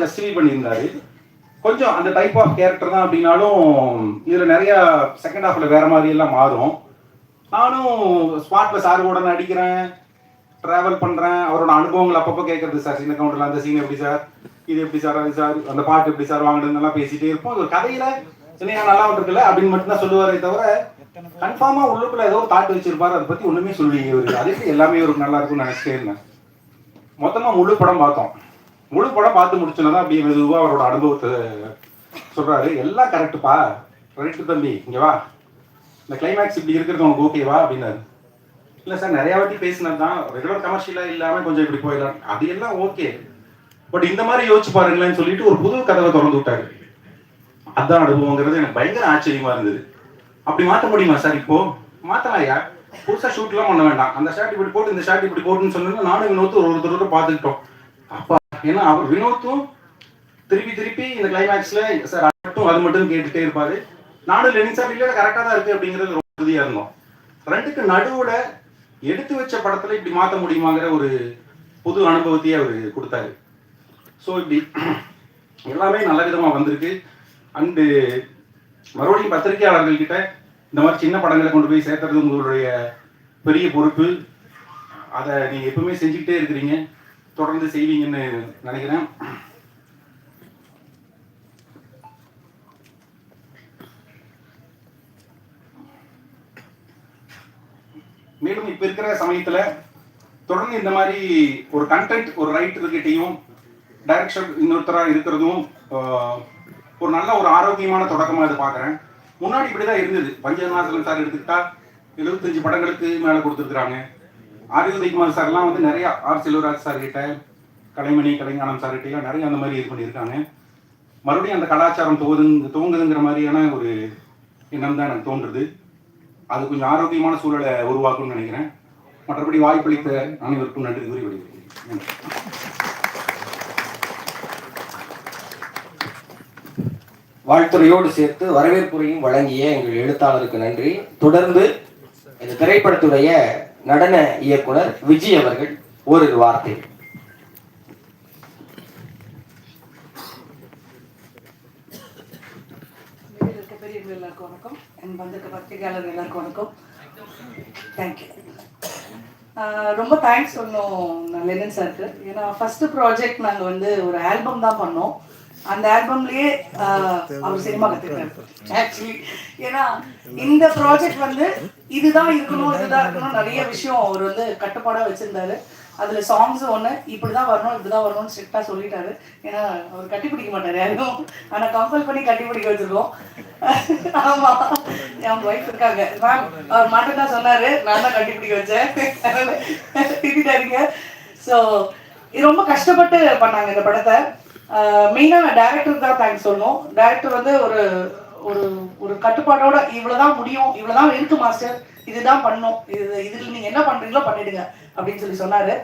Justify பண்ணியிருந்தாரு. கொஞ்சம் அந்த டைப் ஆஃப் கேரக்டர் தான் அப்படின்னாலும் இதுல நிறைய செகண்ட் ஹாஃப்ல வேற மாதிரி எல்லாம் மாறும். நானும் ஸ்பாட்ல சார் கூட நடிக்கிறேன். டிராவல் பண்றேன். அவரோட அனுபவங்கள் அப்பப்போ கேட்கறது சார். சின்ன கவுண்டர்ல அந்த சீன் எப்படி சார்? இது எப்படி சார்? அது சார்? அந்த பாட்டு எப்படி சார்? வாங்கினதுலாம் பேசிட்டே இருப்போம். ஒரு கதையில சின்ன நல்லா வந்துருக்குல்ல அப்படின்னு மட்டும் தான் சொல்லுவாரே தவிர கன்ஃபார்மா உள்ளுக்குள்ள ஏதோ தாட்டு வச்சிருப்பாரு. அதை பத்தி ஒண்ணுமே சொல்லி அதே அது எல்லாமே ஒரு நல்லா இருக்கும்னு நினைச்சிட்டே இருந்தேன். மொத்தமா முழு படம் பார்த்தோம். முழு படம் பார்த்து முடிச்சோன்னா அப்படி அப்படியே அவரோட அனுபவத்தை சொல்றாரு. எல்லாம் கரெக்டுப்பா கரெக்ட் தம்பி இங்க வா. இந்த கிளைமேக்ஸ் இப்படி இருக்கிறது உனக்கு ஓகேவா அப்படின்னாரு. இல்லை சார் நிறைய வாட்டி பேசினது தான். ரெகுலர் கமர்ஷியலாக இல்லாமல் கொஞ்சம் இப்படி போயிடலாம். அது எல்லாம் ஓகே பட் இந்த மாதிரி யோசிச்சு பாருங்களேன்னு சொல்லிட்டு ஒரு புது கதவை திறந்து விட்டாரு. அதான் அனுபவங்கிறது எனக்கு பயங்கர ஆச்சரியமா இருந்தது. அப்படி மாற்ற முடியுமா சார் இப்போ? மாற்றலாம் யா புதுசா ஷூட்லாம் பண்ண வேண்டாம். அந்த ஷார்ட் இப்படி போட்டு இந்த ஷார்ட் இப்படி போட்டுன்னு சொன்னா நானும் இன்னொருத்தர் ஒரு ஒருத்தரோட பார்த்துக்கிட்டோம். அப்பா ஏன்னா அவர் வினோத்தும் திருப்பி திருப்பி இந்த கிளைமேக்ஸ்ல சார் அது மட்டும் அது மட்டும் கேட்டுட்டே இருப்பாரு. நானும் லெனின் சார் இல்ல கரெக்டாக தான் இருக்கு அப்படிங்கிறது ரொம்ப உறுதியாக இருந்தோம். ரெண்டுக்கு நடுவுல எடுத்து வச்ச படத்துல இப்படி மாற்ற முடியுமாங்கிற ஒரு புது அனுபவத்தையே அவர் கொடுத்தாரு. ஸோ இப்படி எல்லாமே நல்ல விதமாக வந்திருக்கு. அண்டு மறுபடியும் பத்திரிகையாளர்கள் கிட்ட இந்த மாதிரி சின்ன படங்களை கொண்டு போய் சேர்த்துறது உங்களுடைய பெரிய பொறுப்பு. அதை நீங்கள் எப்பவுமே செஞ்சுக்கிட்டே இருக்கிறீங்க. தொடர்ந்து செய்வீங்கன்னு நினைக்கிறேன். மேலும் இப்ப இருக்கிற சமயத்துல தொடர்ந்து இந்த மாதிரி ஒரு கண்டென்ட் ஒரு ரைட்டர்கிட்டையும் டைரக்ஷன் இன்னொருத்தரா இருக்கிறதும் ஒரு நல்ல ஒரு ஆரோக்கியமான தொடக்கமா இது பாக்குறேன் முன்னாடி இப்படிதான் இருந்தது. பஞ்சநாசகன் சார் எடுத்துக்கிட்டா எழுபத்தஞ்சு படங்களுக்கு மேல கொடுத்துருக்காங்க ஆர் உதயகுமார் சார்லாம் வந்து நிறைய ஆர் செல்வராஜ் சார் கிட்ட கலைமணி கலைஞானம் சார் கிட்ட நிறைய அந்த மாதிரி இது பண்ணியிருக்காங்க. மறுபடியும் அந்த கலாச்சாரம் துவதுங்க துவங்குதுங்கிற மாதிரியான ஒரு எண்ணம் தான் எனக்கு தோன்றுது. அது கொஞ்சம் ஆரோக்கியமான சூழலை உருவாக்கும்னு நினைக்கிறேன். மற்றபடி வாய்ப்பளித்த அனைவருக்கும் நன்றி கூறி வருகிறேன் நன்றி. வாழ்த்துறையோடு சேர்த்து வரவேற்புரையும் வழங்கிய எங்கள் எழுத்தாளருக்கு நன்றி. தொடர்ந்து இந்த திரைப்படத்துடைய நடன இயக்குனர் விஜய் அவர்கள் ஓரிரு வார்த்தை. வெளியில் இருக்க பெரியவங்க எல்லாருக்கும் வணக்கம் என் வந்திருக்க பத்திரிகையாளர் எல்லாருக்கும் வணக்கம் தேங்க்யூ ரொம்ப தேங்க்ஸ் சொன்னோம் லெனின் சாருக்கு ஏன்னா ஃபர்ஸ்ட் ப்ராஜெக்ட் நாங்கள் வந்து ஒரு ஆல்பம் தான் பண்ணோம். அந்த ஆல்பம்லயே அவர் சினிமா கத்துக்கிட்டாரு. ஆக்சுவலி ஏன்னா இந்த ப்ராஜெக்ட் வந்து இதுதான் இருக்கணும் இதுதான் இருக்கணும் நிறைய விஷயம் அவர் வந்து கட்டுப்பாடாக வச்சிருந்தாரு. அதுல சாங்ஸ் ஒண்ணு இப்படிதான் வரணும் இப்படிதான் வரணும்னு ஸ்ட்ரிக்டா சொல்லிட்டாரு. ஏன்னா அவர் கட்டி பிடிக்க மாட்டாரு யாரும். ஆனா கம்பல் பண்ணி கட்டி பிடிக்க வச்சிருக்கோம். ஆமா. என் ஒய்ஃப் இருக்காங்க. மேம் அவர் மட்டும் தான் சொன்னாரு நான் தான் கட்டி பிடிக்க வச்சேன். திட்டாருங்க ஸோ இது ரொம்ப கஷ்டப்பட்டு பண்ணாங்க இந்த படத்தை. மெயினாக நான் டேரக்டருக்கு தான் தேங்க்ஸ் சொல்லணும். டேரக்டர் வந்து ஒரு ஒரு ஒரு கட்டுப்பாடோட இவ்வளோதான் முடியும் இவ்வளோதான் இருக்கு மாஸ்டர் இதுதான் பண்ணும் இது இதில் நீங்கள் என்ன பண்ணுறீங்களோ பண்ணிடுங்க அப்படின்னு சொல்லி சொன்னாரு.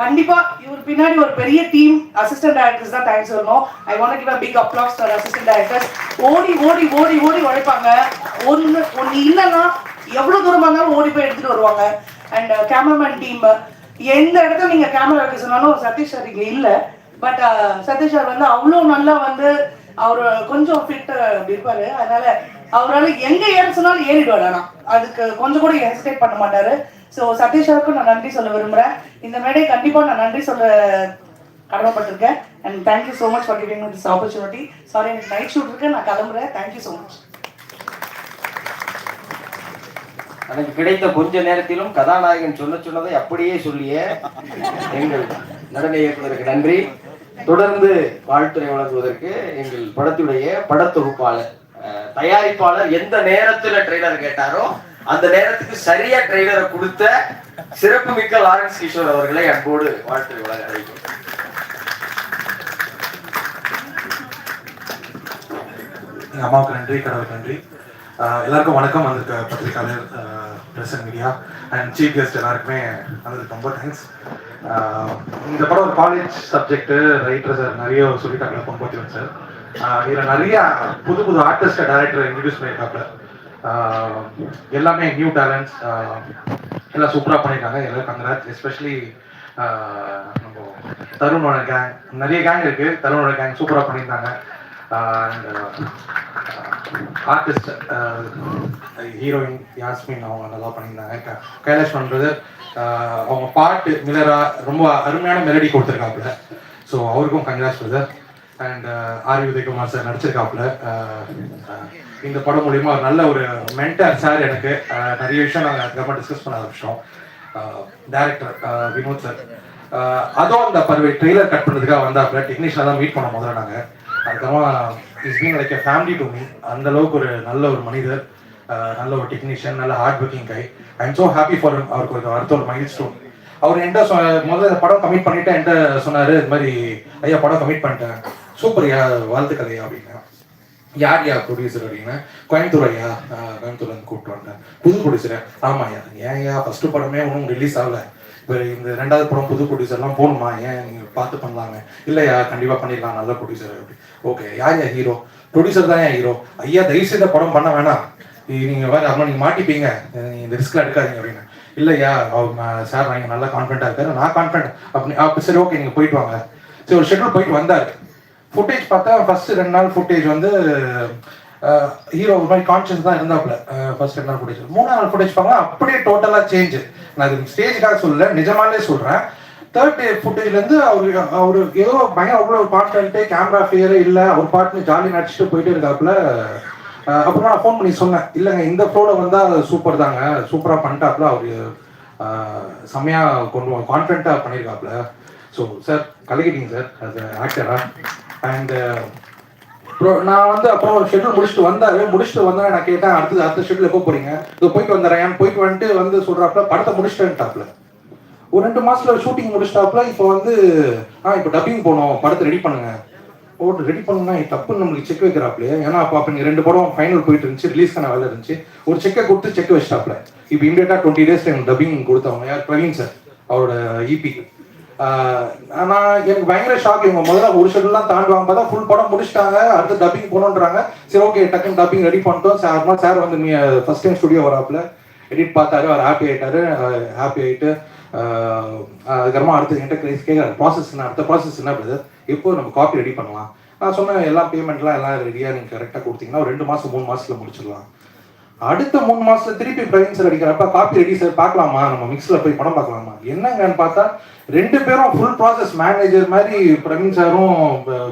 கண்டிப்பா இவர் பின்னாடி ஒரு பெரிய டீம் அசிஸ்டன்ட் டைரக்டர்ஸ் தான் தேங்க்ஸ் சொல்லணும். I want give a big applause for assistant directors ஓடி ஓடி ஓடி ஓடி உழைப்பாங்க. ஒன்று ஒன்று இல்லைன்னா எவ்வளோ தூரமாக இருந்தாலும் ஓடி போய் எடுத்துட்டு வருவாங்க. அண்ட் கேமராமேன் டீம் எந்த இடத்துல நீங்கள் கேமரா வைக்க சொன்னாலும் சதீஷ் சார் இங்கே இல்லை. பட் uh, சதீஷ் சார் வந்து அவ்வளோ நல்லா வந்து அவர் கொஞ்சம் ஃபிட் அப்படி இருப்பாரு. அதனால அவரால் எங்க ஏற சொன்னாலும் ஏறிடுவாரு ஆனால் அதுக்கு கொஞ்சம் கூட ஹெசிடேட் பண்ண மாட்டாரு. ஸோ சதீஷ் சாருக்கும் நான் நன்றி சொல்ல விரும்புறேன். இந்த மேடை கண்டிப்பாக நான் நன்றி சொல்ல கடமைப்பட்டிருக்கேன். And thank you so much for giving this opportunity sorry எனக்கு நைட் ஷூட் இருக்கு. நான் கிளம்புறேன். தேங்க்யூ ஸோ மச் எனக்கு கிடைத்த கொஞ்ச நேரத்திலும் கதாநாயகன் சொன்ன சொன்னதை அப்படியே சொல்லிய எங்கள் நடன இயக்குநருக்கு நன்றி. தொடர்ந்து வாழ்த்துறை வழங்குவதற்கு எங்கள் படத்துடைய படத்தொகுப்பாளர் தயாரிப்பாளர் எந்த நேரத்துல ட்ரெய்லர் கேட்டாரோ அந்த நேரத்துக்கு சரியா ட்ரெய்லரை கொடுத்த சிறப்பு மிக்க லாரன்ஸ் கிஷோர் அவர்களை அன்போடு வாழ்த்துறை வழங்க அழைக்கிறேன் எங்கள் அம்மாவுக்கு நன்றி கடவுளுக்கு நன்றி. எல்லாருக்கும் வணக்கம். வந்திருக்க பத்திரிகையாளர் press and media and chief guest எல்லாருக்குமே வந்ததுக்கு ரொம்ப தேங்க்ஸ் இந்த படம் ஒரு காலேஜ் சப்ஜெக்ட் ரைட்டர் சார் நிறைய சொல்லிட்டாங்க பொம்பத்திவன் சார் இதில் நிறைய புது புது ஆர்டிஸ்ட் டேரக்டர் இன்ட்ரடியூஸ் பண்ணியிருக்காப்ல எல்லாமே நியூ டேலண்ட்ஸ் எல்லாம் சூப்பராக பண்ணியிருக்காங்க எல்லாம் கங்கராஜ் எஸ்பெஷலி நம்ம தருணோட கேங் நிறைய கேங் இருக்கு தருணோட கேங் சூப்பராக பண்ணியிருந்தாங்க. அண்ட் ஆர்டிஸ்ட் ஹீரோயின் யாஸ்மின் அவங்க நல்லா பண்ணியிருந்தாங்க. க- கைலாஷ் பண்ணுறது அவங்க பாட்டு மிலரா ரொம்ப அருமையான மெலடி கொடுத்துருக்காப்புல. ஸோ அவருக்கும் Gangas brother and R. Udhayakumar sir நடிச்சிருக்காப்புல. இந்த படம் மூலியமா நல்ல ஒரு மென்டர் சார் எனக்கு. நிறைய விஷயம் நாங்கள் அதுக்கப்புறம் டிஸ்கஸ் பண்ண ஆரம்பிச்சோம் டேரக்டர் வினோத் சார் அதுவும் அந்த பருவை ட்ரெய்லர் கட் பண்ணுறதுக்காக வந்தாப்புல டெக்னீஷியனாக தான் மீட் பண்ண முதல்ல நாங்கள் அதுக்கப்புறம் is been like family to me அந்த அளவுக்கு ஒரு நல்ல ஒரு மனிதர். நல்ல ஒரு டெக்னீஷியன் நல்ல hard working guy I am so happy for அவருக்கு ஒரு அடுத்த ஒரு மைல் ஸ்டோன் அவர் என்கிட்ட சொ முதல்ல படம் கமிட் பண்ணிட்டு என்கிட்ட சொன்னார் இது மாதிரி ஐயா படம் கமிட் பண்ணிட்டேன். சூப்பர் யா வாழ்த்துக்கள் ஐயா அப்படின்னா. யார் யா ப்ரொடியூசர் அப்படின்னா கோயம்புத்தூர் ஐயா கோயம்புத்தூர்ல இருந்து கூப்பிட்டு வந்தேன் புது ப்ரொடியூசர் ஆமா ஐயா ஏன் ஐயா ஃபர்ஸ்ட் படமே ஒன்றும் ரிலீஸ் ஆகல. இப்போ இந்த ரெண்டாவது படம் புது ப்ரொடியூசர்லாம் போகணுமா? ஏன் நீங்கள் பார்த்து பண்ணலாங்க இல்லையா கண்டிப்பாக பண்ணிடலாம் நல்ல ப்ரொடியூசர் அப்படி. ஓகே யார் யா ஹீரோ ப்ரொடியூசர் தான் ஏன் ஹீரோ ஐயா தயவுசெய்த படம் பண்ண வேணாம். நீங்கள் நீங்க அப்புறம் நீங்க மாட்டிப்பீங்க. இந்த ரிஸ்க்ல எடுக்காதீங்க அப்படின்னு. இல்லையா? அவங்க சார் நீங்க நல்லா கான்ஃபிடண்டா இருக்காரு. நான் கான்ஃபிடன்ட் அப்படி அப்ப சரி ஓகே நீங்க போயிட்டு வாங்க. சரி ஒரு ஷெட்யூல் போயிட்டு வந்தாரு. ஃபுட்டேஜ் பார்த்தா ஃபர்ஸ்ட் ரெண்டு நாள் ஃபுட்டேஜ் வந்து ஹீரோ ஒரு மாதிரி கான்ஷியஸ் தான் இருந்தாப்புல. ஃபர்ஸ்ட் ரெண்டு நாள் ஃபுட்டேஜ் மூணு நாள் ஃபுட்டேஜ் பார்த்தா அப்படியே டோட்டலாக சேஞ்ச் நான் இது ஸ்டேஜ்க்காக சொல்லல நிஜமாலே சொல்றேன். தேர்ட் டே ஃபுட்டேஜ்லேருந்து அவர் அவர் ஏதோ பயங்கர அவ்வளோ கான்ஃபிடென்ட்டு கேமரா ஃபியர் இல்லை. அவர் பாட்டுன்னு ஜாலி நடிச்சுட்டு போயிட்டு இருக்காப்புல. அப்புறமா நான் ஃபோன் பண்ணி சொன்னேன். இல்லைங்க இந்த ஃப்ளோவில் வந்தால் சூப்பர் தாங்க. சூப்பராக பண்ணிட்டாப்புல அவர் செம்மையாக கொண்டு கான்ஃபிடண்ட்டாக பண்ணியிருக்காப்புல ஸோ சார் கலக்கிட்டீங்க சார் அது ஆக்டராக அண்ட் ப்ரோ நான் வந்து அப்புறம் ஷெட்யூல் முடிச்சுட்டு வந்தாரு. முடிச்சுட்டு வந்தா நான் கேட்டேன் அடுத்தது அடுத்த ஷெட்யூல் எப்போ போறீங்க? இதோ போயிட்டு வந்துடுறேன். போயிட்டு வந்துட்டு வந்து சொல்றாப்புல படத்தை முடிச்சிட்டேன்ட்டாப்ல ஒரு ரெண்டு மாசத்துல ஷூட்டிங் முடிச்சிட்டாப்புல இப்போ வந்து ஆ இப்போ டப்பிங் போகணும் படத்தை ரெடி பண்ணுங்க. ஓட்டு ரெடி பண்ணா தப்பு நம்மளுக்கு செக் வைக்கிறாப்லையே ஏன்னா அப்போ அப்போ ரெண்டு படம் ஃபைனல் போயிட்டு இருந்துச்சு ரிலீஸ்க்கான வேலை இருந்துச்சு. ஒரு செக்கை கொடுத்து செக் வச்சிட்டாப்ல இப்போ இமீடியட்டா டுவெண்ட்டி டேஸ் டைம் டப்பிங் கொடுத்தவங்க யார்? பிரவீன் சார் அவரோட இபி நான் எனக்கு பயங்கர ஷாக் இவங்க முதல்ல ஒரு ஷெட்லாம் தாண்டுவாங்க. பார்த்தா ஃபுல் படம் முடிச்சிட்டாங்க அடுத்து டப்பிங் போகணுன்றாங்க சரி ஓகே டக்குன்னு டப்பிங் ரெடி பண்ணிட்டோம். சார் அப்புறமா சார் வந்து நீ ஃபர்ஸ்ட் டைம் ஸ்டுடியோ வராப்புல. எடிட் பார்த்தாரு அவர் ஹாப்பி ஆயிட்டாரு. ஹாப்பி ஆயிட்டு அதுக்கப்புறமா அடுத்து என்கிட்ட கேட்குறாரு ப்ராசஸ் என்ன? அடுத்த ப்ராசஸ் என்ன? பிரதர் எப்போ நம்ம காப்பி ரெடி பண்ணலாம். நான் சொன்னேன் எல்லா பேமெண்ட்லாம் எல்லாம் ரெடியாக நீங்கள் கரெக்டாக கொடுத்தீங்கன்னா ஒரு ரெண்டு மாதம் மூணு மாதத்தில் முடிச்சிடலாம். அடுத்த மூணு மாசத்துல திருப்பி பிரவீன் சார் அடிக்கிறப்ப காப்பி ரெடி சார் பார்க்கலாமா? நம்ம மிக்ஸ்ல போய் படம் பார்க்கலாமா? என்னங்கன்னு பார்த்தா ரெண்டு பேரும் ஃபுல் ப்ராசஸ் மேனேஜர் மாதிரி பிரவீன் சாரும்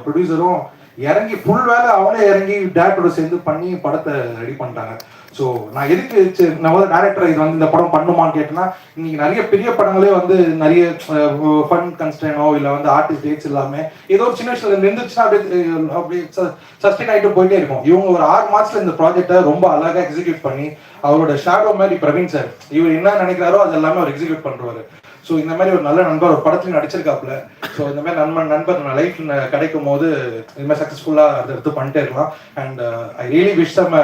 ப்ரொடியூசரும் இறங்கி ஃபுல் வேலை அவனே இறங்கி டேரக்டரோட சேர்ந்து பண்ணி படத்தை ரெடி பண்ணிட்டாங்க. ஸோ நான் எதுக்கு சரி, நான் வந்து டேரக்டர் இது வந்து இந்த படம் பண்ணுமான்னு கேட்டேன்னா இன்னைக்கு நிறைய பெரிய படங்களே வந்து நிறைய ஃபண்ட் கன்ஸ்டனோ இல்லை வந்து ஆர்டிஸ்ட் டேட்ஸ் இல்லாமல் ஏதோ ஒரு சின்ன விஷயம் இருந்துச்சுன்னா அப்படியே அப்படியே சஸ்டெயின் ஆகிட்டு போயிட்டே இருக்கும். இவங்க ஒரு ஆறு மாதத்தில் இந்த ப்ராஜெக்டை ரொம்ப அழகாக எக்ஸிக்யூட் பண்ணி அவரோட ஷேடோ மாதிரி பிரவீன் சார் இவர் என்ன நினைக்கிறாரோ அது எல்லாமே அவர் எக்ஸிக்யூட் பண்றாரு ஸோ இந்த மாதிரி ஒரு நல்ல நண்பர் ஒரு படத்துலையும் நடிச்சிருக்காப்புல. ஸோ இந்த மாதிரி நண்பன் நண்பர் நான் லைஃப்ல கிடைக்கும் போது இந்த மாதிரி சக்ஸஸ்ஃபுல்லாக அதை எடுத்து பண்ணிட்டே இருக்கலாம். And I really wish them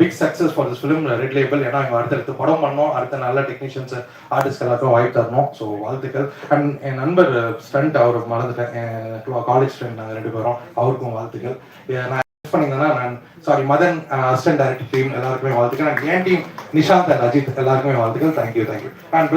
big success for this film red label ஏன்னா இவங்க அடுத்தடுத்து படம் பண்ணோம். அடுத்த நல்ல டெக்னீஷியன்ஸ் ஆர்டிஸ்ட் எல்லாருக்கும் வாய்ப்பு தரணும். ஸோ வாழ்த்துக்கள் அண்ட் என் நண்பர் ஸ்டண்ட் அவர் மறந்துட்டேன். காலேஜ் ஸ்டண்ட் நாங்கள் ரெண்டு பேரும். அவருக்கும் வாழ்த்துக்கள். நான் பண்ணியிருந்தேன்னா நான் sorry Madan assistant director team எல்லாருக்குமே வாழ்த்துக்கள். அண்ட் என் டீம் நிஷாந்த் அண்ட் அஜித் எல்லாருக்குமே வாழ்த்துக்கள். Thank you thank you and